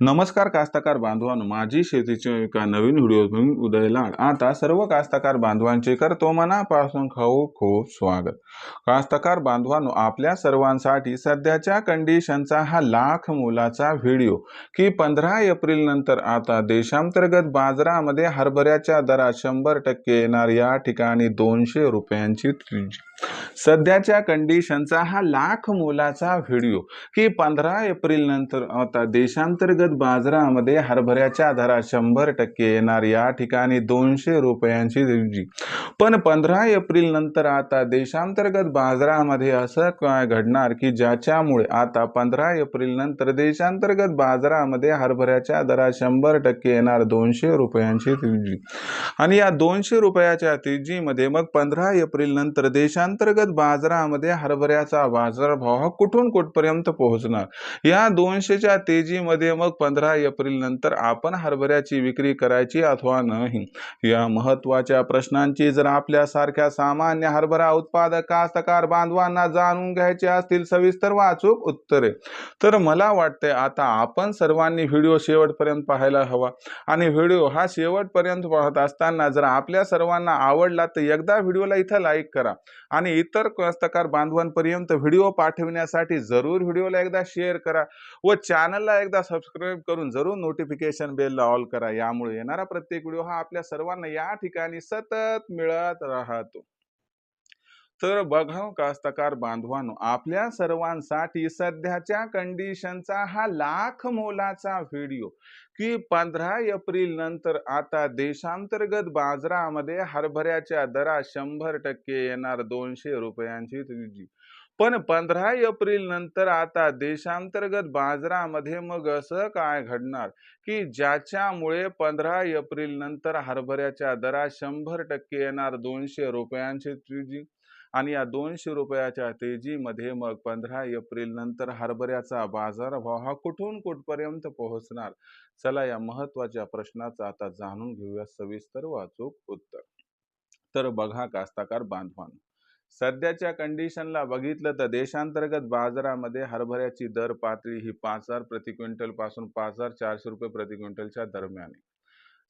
नमस्कार कास्तकार बांधवांनो. माझी शेतीची एका नवीन व्हिडिओ उदय लाड. आता सर्व कास्तकार बांधवांचे करतो मनापासून खूप खूप स्वागत. कास्तकार बांधवांनो आपल्या सर्वांसाठी सध्याच्या कंडिशनचा हा लाख मोलाचा व्हिडिओ की पंधरा एप्रिल नंतर आता देशांतर्गत बाजारामध्ये हरभऱ्याच्या दरात शंभर टक्के येणार या ठिकाणी दोनशे रुपयांची सध्याच्या कंडिशनचा हा लाख मोलाचा व्हिडिओ की पंधरा एप्रिल नंतर आता देशांतर्गत बाजारामध्ये हरभऱ्याच्या दरात शंभर टक्के येणार. या ठिकाणी दोनशे रुपयांची तेजी पण पंधरा एप्रिल नंतर आता देशांतर्गत बाजारामध्ये असं काय घडणार की ज्याच्यामुळे आता पंधरा एप्रिल नंतर देशांतर्गत बाजारामध्ये हरभऱ्याच्या दरात शंभर टक्के येणार दोनशे रुपयांची तेजी आणि या दोनशे रुपयाच्या तेजीमध्ये मग पंधरा एप्रिल नंतर देशांतर्गत बाजारामध्ये हरभऱ्याचा बाजारभाव हा कुठून कुठपर्यंत पोहोचणार? या दोनशेच्या तेजीमध्ये मग पंधरा एप्रिल नंतर आपण हरभऱ्याची विक्री करायची अथवा नाही? या महत्त्वाच्या प्रश्नांची जर आपल्यासारख्या सामान्य हरभरा उत्पादक कास्तकार बांधवांना जाणून घ्यायचे असतील सविस्तर वाचूक उत्तरे. तर मला वाटते आता आपण सर्वांनी व्हिडिओ शेवटपर्यंत पाहायला हवा. आणि व्हिडिओ हा शेवटपर्यंत पाहत असताना जर आपल्या सर्वांना आवडला तर एकदा व्हिडिओला इथं लाईक करा. आणि इतर कास्तकार बांधवांपर्यंत व्हिडिओ पाठविण्यासाठी जरूर व्हिडिओला एकदा शेअर करा व चॅनलला एकदा सबस्क्राईब करून जरूर नोटिफिकेशन बेलला ऑल करा. यामुळे येणारा प्रत्येक व्हिडिओ हा आपल्या सर्वांना या ठिकाणी सतत मिळत राहतो. तर बघा कास्तकार बांधवांनो आपल्या सर्वांसाठी सध्याच्या कंडिशनचा हा लाख मोलाचा व्हिडिओ की पंधरा एप्रिल नंतर आता देशांतर्गत बाजारामध्ये हरभऱ्याच्या दरा शंभर टक्के येणार दोनशे रुपयांची तेजी. पण पंधरा एप्रिल नंतर आता देशांतर्गत बाजारामध्ये मग असं काय घडणार की ज्याच्यामुळे पंधरा एप्रिल नंतर हरभऱ्याच्या दरा शंभर टक्के येणार दोनशे रुपयांची तेजी? आणि या दोनशे रुपयाच्या तेजीमध्ये मग पंधरा एप्रिल नंतर हरभऱ्याचा बाजारभाव हा कुठून कुठपर्यंत पोहोचणार? चला या महत्त्वाच्या प्रश्नाचं आता जाणून घेऊया सविस्तर वाचूक उत्तर. तर बघा कास्ताकार बांधवान सध्याच्या कंडिशनला बघितलं तर देशांतर्गत बाजारामध्ये हरभऱ्याची दर पातळी ही पाच हजार प्रति क्विंटलपासून पाच हजार चारशे रुपये प्रति क्विंटलच्या दरम्यान आहे.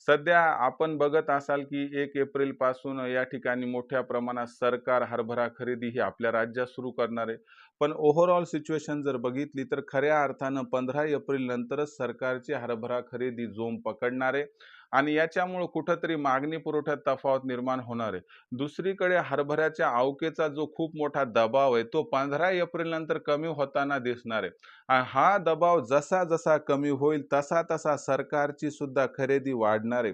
सध्या आपण बघत असाल की एक एप्रिलपासून या ठिकाणी मोठ्या प्रमाणात सरकार हरभरा खरेदी ही आपल्या राज्यात सुरू करणार आहे. पण ओव्हरऑल सिच्युएशन जर बघितली तर खऱ्या अर्थानं पंधरा एप्रिल नंतरच सरकारची हरभरा खरेदी जोम पकडणार आहे. आणि याच्यामुळं कुठंतरी मागणी पुरवठ्यात तफावत निर्माण होणार आहे. दुसरीकडे हरभऱ्याच्या अवकेचा जो खूप मोठा दबाव आहे तो पंधरा एप्रिल नंतर कमी होताना दिसणार आहे. हा दबाव जसा जसा कमी होईल तसा तसा सरकारची सुद्धा खरेदी वाढणार आहे.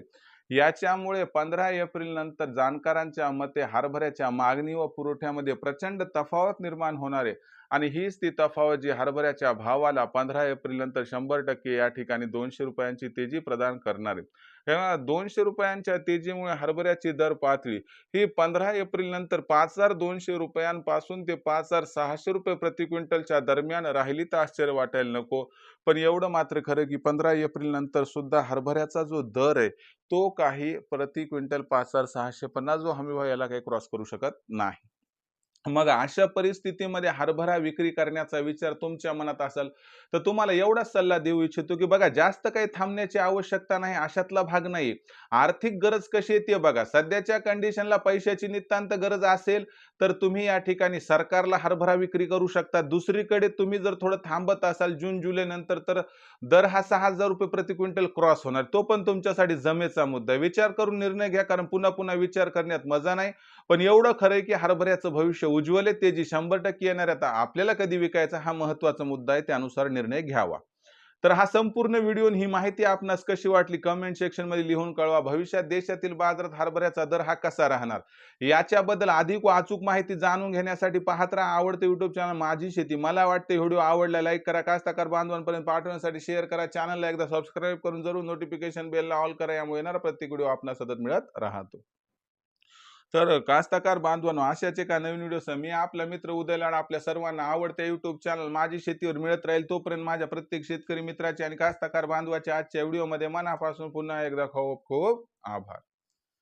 याच्यामुळे पंधरा एप्रिल नंतर जाणकारांच्या मते हरभऱ्याच्या मागणी व पुरवठ्यामध्ये प्रचंड तफावत निर्माण होणार आहे. आणि हीच ती तफावत जी हरभऱ्याच्या भावाला पंधरा एप्रिल नंतर शंभर टक्के या ठिकाणी दोनशे रुपयांची तेजी प्रदान करणार आहे. या दोनशे रुपयांच्या तेजीमुळे हरभऱ्याची दर पातळी ही पंधरा एप्रिल नंतर पाच हजार दोनशे रुपयांपासून ते पाच हजार सहाशे रुपये प्रति क्विंटलच्या दरम्यान राहिली तर आश्चर्य वाटायला नको. पण एवढं मात्र खरं की पंधरा एप्रिल नंतर सुद्धा हरभऱ्याचा जो दर आहे तो काही प्रति क्विंटल पाच हजार सहाशे पन्नास जो हमीभाव याला काही क्रॉस करू शकत नाही. मग अशा परिस्थितीमध्ये हरभरा विक्री करण्याचा विचार तुमच्या मनात असेल तर तुम्हाला एवढाच सल्ला देऊ इच्छितो की बघा जास्त काही थांबण्याची आवश्यकता नाही अशातला भाग नाही. आर्थिक गरज कशी येते बघा. सध्याच्या कंडिशनला पैशाची नितांत गरज असेल तर तुम्ही या ठिकाणी सरकारला हरभरा विक्री करू शकता. दुसरीकडे तुम्ही जर थोडं थांबत असाल जून जुलै नंतर तर दर हा सहा हजार रुपये प्रति क्विंटल क्रॉस होणार. तो पण तुमच्यासाठी जमेचा मुद्दा आहे. विचार करून निर्णय घ्या कारण पुन्हा पुन्हा विचार करण्यात मजा नाही. पण एवढं खरं आहे की हरभऱ्याचं भविष्य उज्ज्वल आहे. ते जी शंभर टक्के येणार आहे. आता आपल्याला कधी विकायचा हा महत्त्वाचा मुद्दा आहे. त्यानुसार निर्णय घ्यावा. तर हा संपूर्ण व्हिडिओ ही माहिती आपणास कशी वाटली? कमेंट सेक्शनमध्ये लिहून कळवा. भविष्यात देशातील बाजारात हरभऱ्याचा दर हा कसा राहणार? याच्याबद्दल अधिक व अचूक माहिती जाणून घेण्यासाठी पाहत राहा आवडते युट्यूब चॅनल माझी शेती. मला वाटते व्हिडिओ आवडला लाईक करा कास्ताकार बांधवांपर्यंत पाठवण्यासाठी शेअर करा. चॅनलला एकदा सबस्क्राईब करून जरूर नोटिफिकेशन बेलला ऑल करा. यामुळे येणारा प्रत्येक व्हिडिओ आपणास सतत मिळत राहतो. तर कास्तकार बांधवांनो आशाचे का नवीन व्हिडिओ मी आपला मित्र उदयलाड आपल्या सर्वांना आवडत्या युट्यूब चॅनल माझी शेतीवर मिळत राहील तोपर्यंत माझ्या प्रत्येक शेतकरी मित्राचे आणि कास्तकार बांधवाच्या आजच्या व्हिडिओमध्ये मनापासून पुन्हा एकदा खूप खूप आभार.